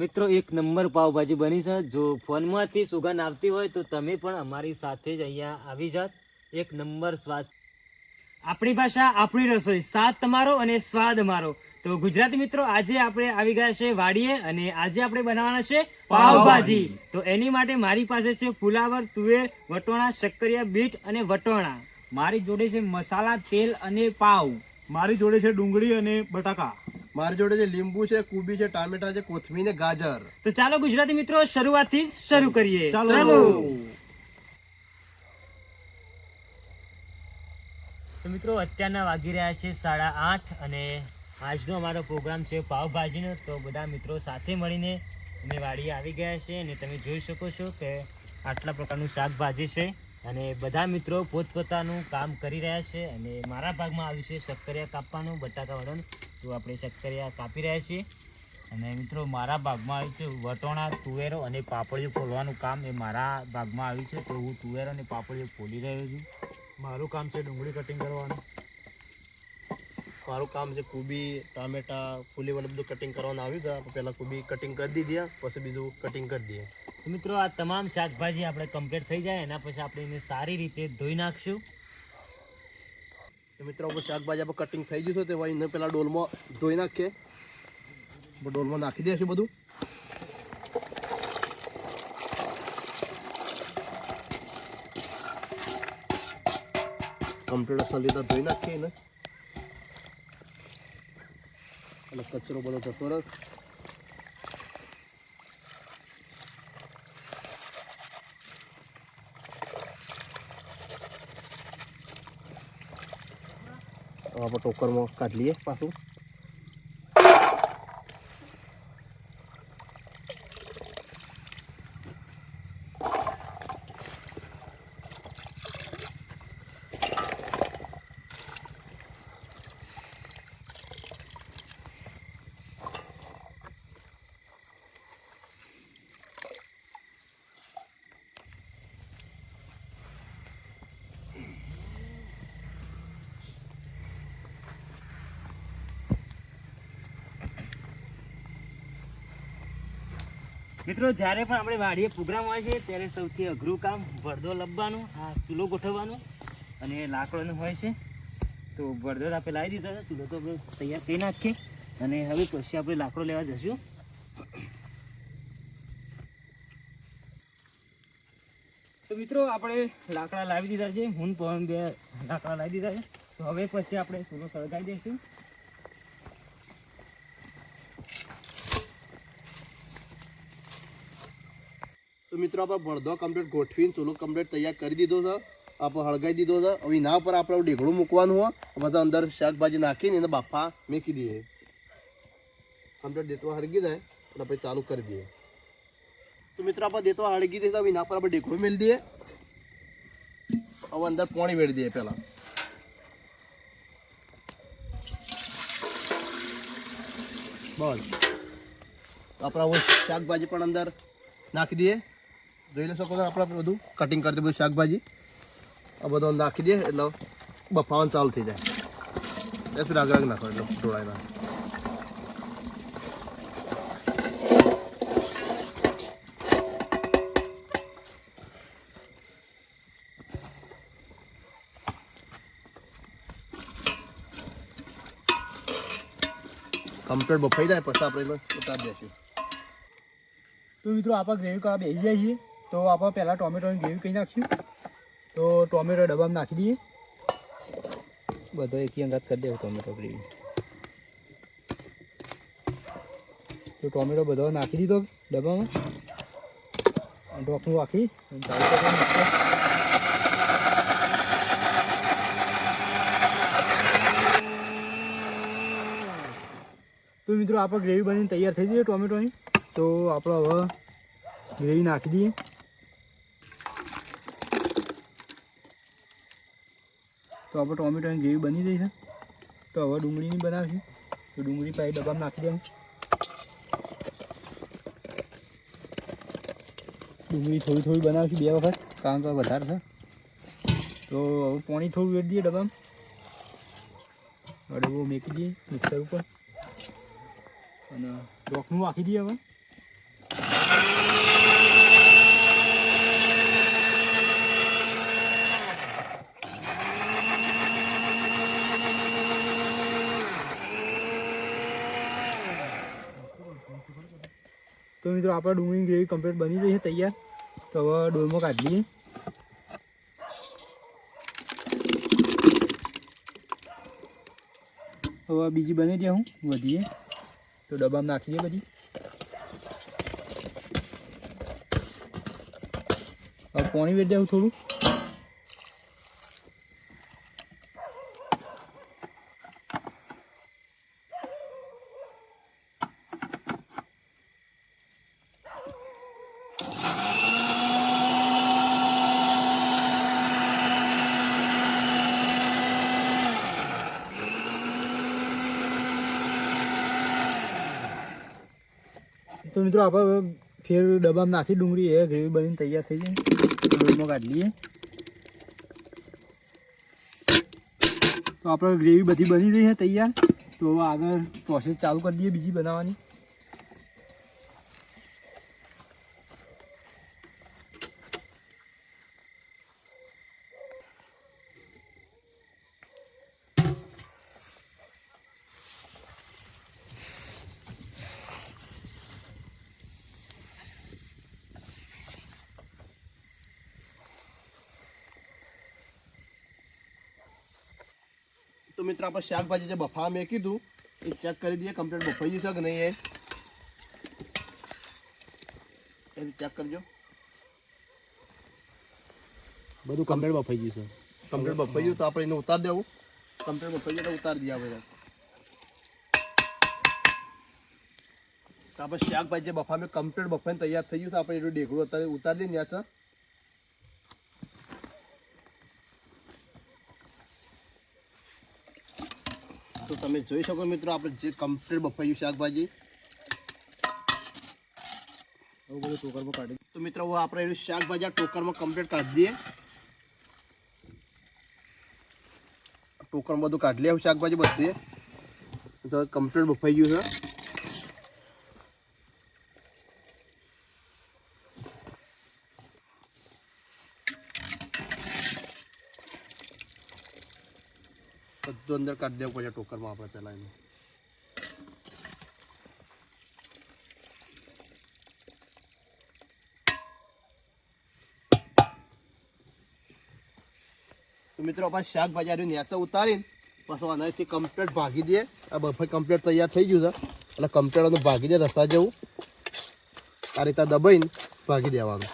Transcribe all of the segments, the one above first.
મિત્રો એક નંબર પાવભાજી બની છે. જો ફોનમાંથી સુગંધ આવતી હોય તો તમે પણ અમારી સાથે જ અહીંયા આવી જાત. એક નંબર સ્વાદ. આપણી ભાષા આપણી રસોઈ. સ્વાદ તમારો અને સ્વાદ અમારો તો ગુજરાતી મિત્રો આજે આપણે આવી ગયા છે વાડીએ અને આજે આપણે બનાવવાના છે પાવભાજી. તો એની માટે મારી પાસે છે ફુલાવર તુવેર વટોણા શક્કરિયા બીટ અને વટોણા. મારી જોડે છે મસાલા તેલ અને પાવ મારી જોડે છે ડુંગળી અને બટાકા. મારી જોડે જે લીંબુ છે કુબી છે ટામેટા છે કોથમીર ને ગાજર. તો ચાલો ગુજરાતી મિત્રો શરૂઆતથી જ શરૂ કરીએ. ચાલો. તો મિત્રો અત્યારના વાગી રહ્યા છે સાડા આઠ અને આજનો અમારો પ્રોગ્રામ છે પાવભાજીનો. તો બધા મિત્રો સાથે મળીને અમે વાડીએ આવી ગયા છે અને તમે જોઈ શકો છો કે આટલા પ્રકારનું શાકભાજી છે. અને બધા મિત્રો પોતપોતાનું કામ કરી રહ્યા છે અને મારા ભાગમાં આવ્યું છે શક્કરિયા કાપવાનું, બટાકા વડન. તો આપણે શક્કરિયા કાપી રહ્યા છીએ. અને મિત્રો, મારા ભાગમાં આવ્યું છે વટોણા, તુવેરો અને પાપડીઓ ફોલવાનું કામ એ મારા ભાગમાં આવ્યું છે. તો હું તુવેરો અને પાપડીઓ ફોલી રહ્યો છું. મારું કામ છે ડુંગળી કટિંગ કરવાનું. મારું કામ છે કુબી, ટામેટા, ફૂલી બધું કટિંગ કરવાનું આવ્યું હતું. પહેલાં કુબી કટિંગ કરી દીધી, પછી બીજું કટિંગ કરી દઈએ મિત્રો, આ તમામ શાકભાજી આપણે કમ્પ્લીટ થઈ જાય, એના પછી આપણે એને સારી રીતે ધોઈ નાખશું. તો મિત્રો શાકભાજી આપણે કટિંગ થઈ ગયું છે, તે એને પેલા ડોલમાં ધોઈ નાખીએ. ડોલમાં નાખી દઈશું બધું. કમ્પ્લીટ અસલ રીતે ધોઈ નાખીએ એને. અને કચરો બધો જતો રહે. આપણે ટોકરમાં કાઢી લઈએ પાછું. મિત્રો, જ્યારે પણ આપણે વાડીએ પ્રોગ્રામ હોય છે, ત્યારે સૌથી અઘરું કામ ભરદો લપવાનું આ ચૂલો ગોઠવવાનું અને લાકડોનું હોય છે. તો ભરદો આપણે લાવી દીધો છે, ચૂલો તો આપણે તૈયાર કરી નાખીએ. અને હવે પછી આપણે લાકડો લેવા જશું. તો મિત્રો, આપણે લાકડા લાવી દીધા છે, હું પણ બે લાકડા લાવી દીધા છે. તો હવે પછી આપણે ચૂલો સળગાવી દઈશું. તો મિત્રો, આપણે ભળદો કમ્પ્લેટ ગોઠવીને ચૂલો કમ્પ્લેટ તૈયાર કરી દીધો છે. આપણે હળગાઈ દીધો છે. હવે એના પર આપણે ઢેકડું મૂકવાનું હોય. બધા અંદર શાકભાજી નાખીને એને બાફા મેકી દઈએ. કમ્પ્લેટ દેતવા હળગી જાય એટલે પછી ચાલુ કરી દઈએ. તો મિત્રો, આપણે દેતવા હળગી દઈએ તો એના પર આપણે ઢેકડું મેળી દઈએ. હવે અંદર પાણી વેળી દઈએ પહેલાં. બસ. આપણા શાકભાજી પણ અંદર નાખી દઈએ. જોઈ લો શકો છો આપણે બધું? કટિંગ કરતી બધું શાકભાજી. આ બધું નાખી દઈએ એટલે બફાવાનું ચાલુ થઈ જાય. એ ફિર આગળ નાખો, એટલે ઢોળાય કમ્પ્લેટ બફાઈ જાય, પછી આપણે ઉતારી દઈશું. તો મિત્રો, આપણે ગ્રેવી કરવા બેસી જાય છીએ. તો આપણે પહેલાં ટોમેટોની ગ્રેવી કરી નાખીશું. તો ટોમેટો ડબ્બામાં નાખી દઈએ. બધો એકી અંગાત કરી દેવો ટોમેટો, ગ્રેવી. તો ટોમેટો બધો નાખી દીધો ડબ્બામાં. ઢોકણું રાખી અને ચાલુ કરી નાખીએ. તો મિત્રો, આપણે ગ્રેવી બનીને તૈયાર થઈ જઈએ ટોમેટોની. તો આપણે હવે ગ્રેવી નાખી દઈએ. તો આપણે ટોમેટોની ગ્રેવી બની છે. તો હવે ડુંગળીની બનાવીશું. તો ડુંગળી પાછી ડબ્બામાં નાખી દેવું ડુંગળી થોડી થોડી બનાવીશું બે વખત, કારણ કે વધારે છે. તો હવે પાણી થોડું વેટ દઈએ ડબ્બામાં. અડવો મેકી દઈએ મિક્સર ઉપર. અને રોકનું વાંખી દઈએ હવે. તો મિત્રો આપણે ડુંગળી ગ્રેવી કમ્પ્લીટ બની છે તૈયાર. તો હવે ડોલમાં કાઢી લઈએ હવે બીજી બની દે હું, વધીએ. તો ડબ્બામાં નાખી દે બધી. હવે પાણી વેચ દેવું થોડું. તો મિત્રો આપણે ફેર ડબ્બામાં નાખી ડુંગળી, એ ગ્રેવી બનીને તૈયાર થઈ જાય. ડોલમાં કાઢી લઈએ. તો આપણે ગ્રેવી બધી બની રહી છે તૈયાર. તો આગળ પ્રોસેસ ચાલુ કરી દઈએ બીજી બનાવવાની. તો મિત્રો આપણે શાકભાજી જે બફા મેં કીધું એ ચેક કરી દઈએ કમ્પ્લીટ બફાઈ ગયું છે કે નહીં એ. ચેક કરજો. બધું કમ્પ્લીટ બફાઈ ગયું છે. કમ્પ્લીટ બફાઈ ગયું તો આપણે એને ઉતાર દેવું. કમ્પ્લીટ બફાઈ ગયું તો ઉતાર દઈએ આપણે. તો આપણે શાકભાજી જે બફા મેં કમ્પ્લીટ બફાઈને તૈયાર થઈ ગયું છે આપણે એનું ડેકડું અત્યારે ઉતારી દઈએ ત્યાં તમે જોઈ શકો મિત્રો, આપણે જે કમ્પ્લીટ બફાઈ ગયું શાકભાજી. હવે બધું ટોકરમાં કાઢી તો મિત્રો આપણે એનું શાકભાજી આ ટોકરમાં કમ્પ્લીટ કાઢી દઈએ. ટોકરમાં બધું કાઢી લે શાકભાજી બધું કમ્પ્લીટ બફાઈ ગયું છે. બધું અંદર કાઢી દેવું પડશે ટોકરમાં આપણે પહેલાં એનું. મિત્રો, આપણે શાકભાજી આર્યું નેચા ઉતારીને પછી આનાથી કમ્પ્લેટ ભાગી દઈએ. આ બફે કમ્પ્લેટ તૈયાર થઈ ગયું છે. એટલે કમ્પ્લીટ આનું ભાગી દે રસા જેવું. આ રીતે દબાઈને ભાગી દેવાનું.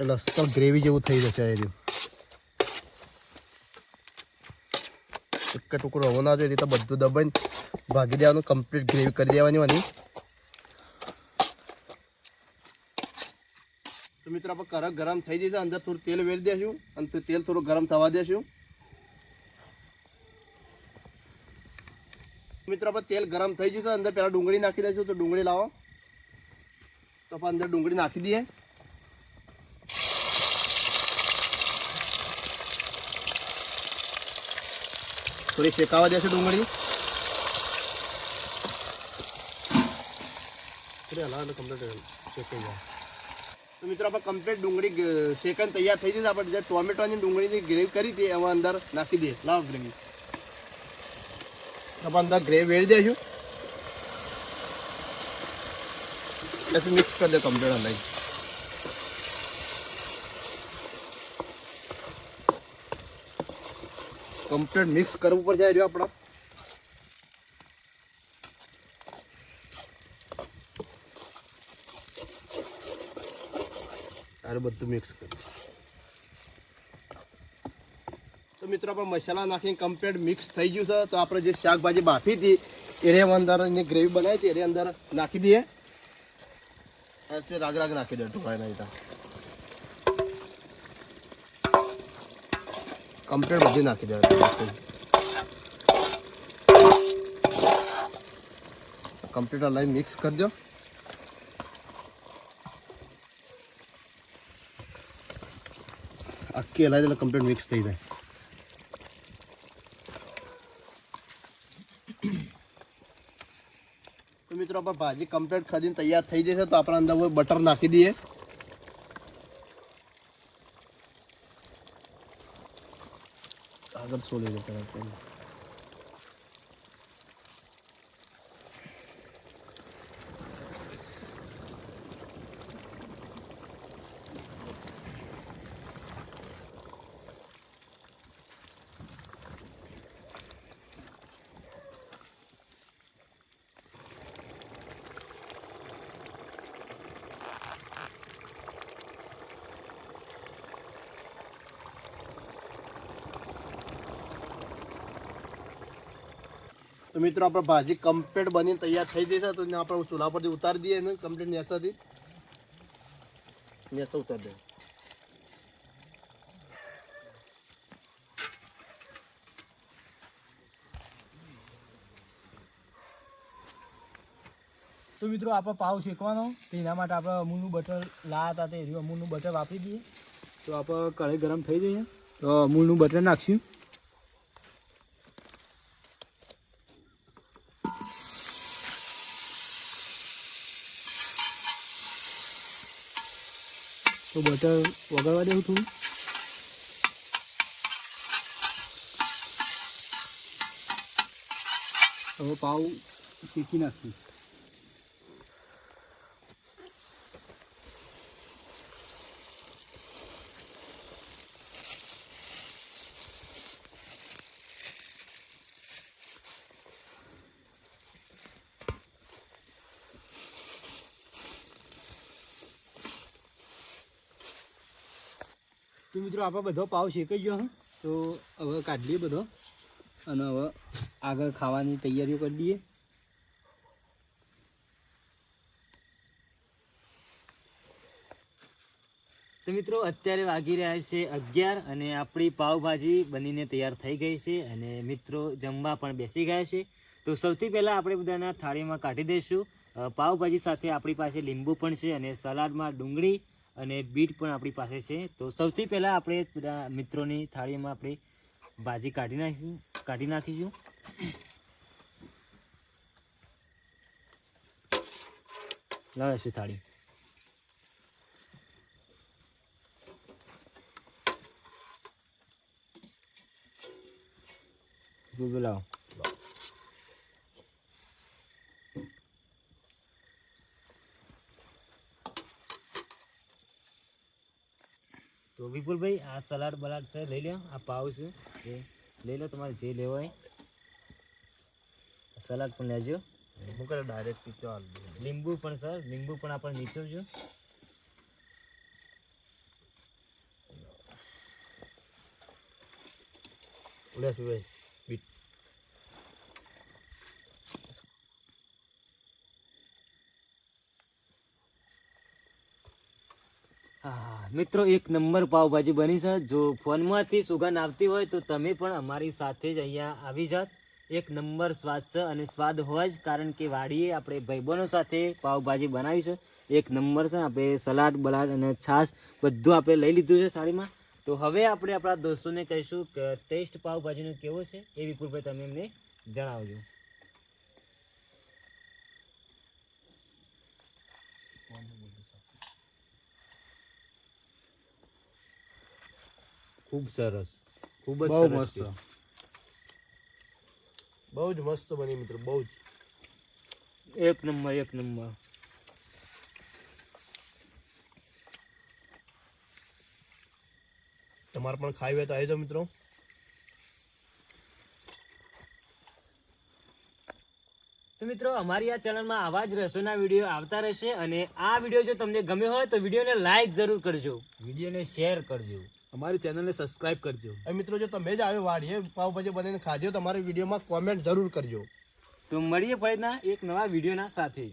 એટલે અસલ ગ્રેવી જેવું થઈ જશે એ રહ્યું એક ટુકડો હોવો ના જોઈએ રીતે બધું દબાઈને ભાગી દેવાનું કમ્પ્લીટ ગ્રેવી કરી દેવાની મને તો મિત્રો, આપણે કરક ગરમ થઈ જશે, અંદર થોડું તેલ વેરી દેશું, અને તેલ થોડું ગરમ થવા દેશું. મિત્રો, આપણે તેલ ગરમ થઈ જશે, અંદર પહેલાં ડુંગળી નાખી દઈશું, તો ડુંગળી લાવો. તો આપણે અંદર ડુંગળી નાખી દઈએ. થોડી શેકાવા દેશે ડુંગળી. એટલે તો મિત્રો આપણે કમ્પ્લીટ ડુંગળી શેકન તૈયાર થઈ જશે આપણે જે ટોમેટોની ડુંગળીની ગ્રેવી કરી હતી એમાં અંદર નાખી દઈએ. લાવ ગ્રેવી. આપણે અંદર ગ્રેવી વેળી દઈશું. પછી મિક્સ કરી દે કમ્પ્લીટ હલાવી કમ્પ્લીટ મિક્સ કરવું જાય રહ્યો આપણા. બધું મિક્સ કરી તો મિત્રો, આપણે મસાલા નાખીને કમ્પ્લીટ મિક્સ થઈ ગયું છે. તો આપણે જે શાકભાજી બાફી હતી, એને અંદર ગ્રેવી બનાવી હતી, એને અંદર નાખી દઈએ. રાગ રાગ નાખી દે ઢોળાઈ નહીં કમ્પ્લીટ બધું નાખી દેવાનું કમ્પ્લીટ લાઈન મિક્સ કરી દો આખી અલાઈ કમ્પ્લીટ મિક્સ થઈ જાય મિત્રો આપણે ભાજી કમ્પ્લીટ ખાધીને તૈયાર થઈ જશે તો આપણે અંદર બટર નાખી દઈએ આગળ છોડી દે મિત્રો, આપણે ભાજી કમ્પ્લીટ બની તૈયાર થઈ જશે તો આપણે ચૂલા પરથી ઉતારી દઈએ ને કમ્પ્લીટ નેચાથી નેચા ઉતારી દઈએ. તો મિત્રો, આપણે પાવ શેકવાનો. તેના માટે આપણે અમૂલનું બટર લાયા હતા તે અમૂલનું બટર વાપરી દઈએ. તો આપણે કઢાઈ ગરમ થઈ જઈએ. તો અમૂલનું બટર નાખશું. તો બટર વગાડવા દેવું થોડું હવે પાવ શેકી નાખ્યું મિત્રો, આપણે બધો પાવ શેકાઈ ગયો તો હવે કાઢી લઈએ બધો અને હવે આગળ ખાવાની તૈયારીઓ કરી દઈએ. તો મિત્રો, અત્યારે વાગી રહ્યા છે અગિયાર અને આપણી પાવભાજી બનીને તૈયાર થઈ ગઈ છે અને મિત્રો જમવા પણ બેસી ગયા છે. તો સૌથી પહેલાં આપણે બધાના થાળીમાં કાઢી દઈશું. પાવભાજી સાથે આપણી પાસે લીંબુ પણ છે અને સલાડમાં ડુંગળી અને બીટ પણ આપણી પાસે છે. તો સૌથી પહેલાં આપણે બધા મિત્રોની થાળીમાં આપણે ભાજી કાઢી નાખીશું કાઢી નાખીશું. લાવીશું થાળી. બોલાવો તો વિપુલભાઈ આ સલાડ બલાડ છે લઈ લો આ પાવ છે એ લઈ લો તમારે જે લેવો હોય. સલાડ પણ લેજો. હું કદાચ ડાયરેક્ટ પીતો લીંબુ પણ સર લીંબુ પણ આપણે નીચવજો લે સુભાઈ બીટ મિત્રો, એક નંબર પાવભાજી બની છે. જો ફોનમાંથી સુગંધ આવતી હોય તો તમે પણ અમારી સાથે જ અહીંયા આવી જાત એક નંબર સ્વાદ છે અને સ્વાદ હોય જ કારણ કે વાડીએ આપણે ભાઈબંધો સાથે પાવભાજી બનાવી છે. એક નંબર છે, આપણે સલાડ, બલાડ અને છાશ બધું આપણે લઈ લીધું છે સાડીમાં. તો હવે આપણે આપણા દોસ્તોને કહીશું કે ટેસ્ટ પાવભાજીનો કેવો છે એ વિપુલભાઈ તમે એમને જણાવજો. ખૂબ સરસ. ખૂબ જ બહુ મસ્ત. બહુ જ મસ્ત બની મિત્રો બહુ જ. એક નંબર એક નંબર. તમારે પણ ખાઈ હોય તો આવી જાઓ મિત્રો. તો મિત્રો અમારી આ ચેનલમાં આવા જ રસોઈના વીડિયો આવતા રહેશે અને આ વીડિયો જો તમને ગમ્યો હોય તો વિડીયોને લાઈક જરૂર કરજો. વિડીયોને શેર કરજો. અમારી ચેનલને સબસ્ક્રાઇબ કરજો. એ મિત્રો જો તમે જ આવ્યો વાડીએ પાવભાજી બનાવીને ખાજો તમારે વિડીયોમાં કોમેન્ટ જરૂર કરજો. તો મળીએ ફરીના એક નવા વિડીયોના સાથે.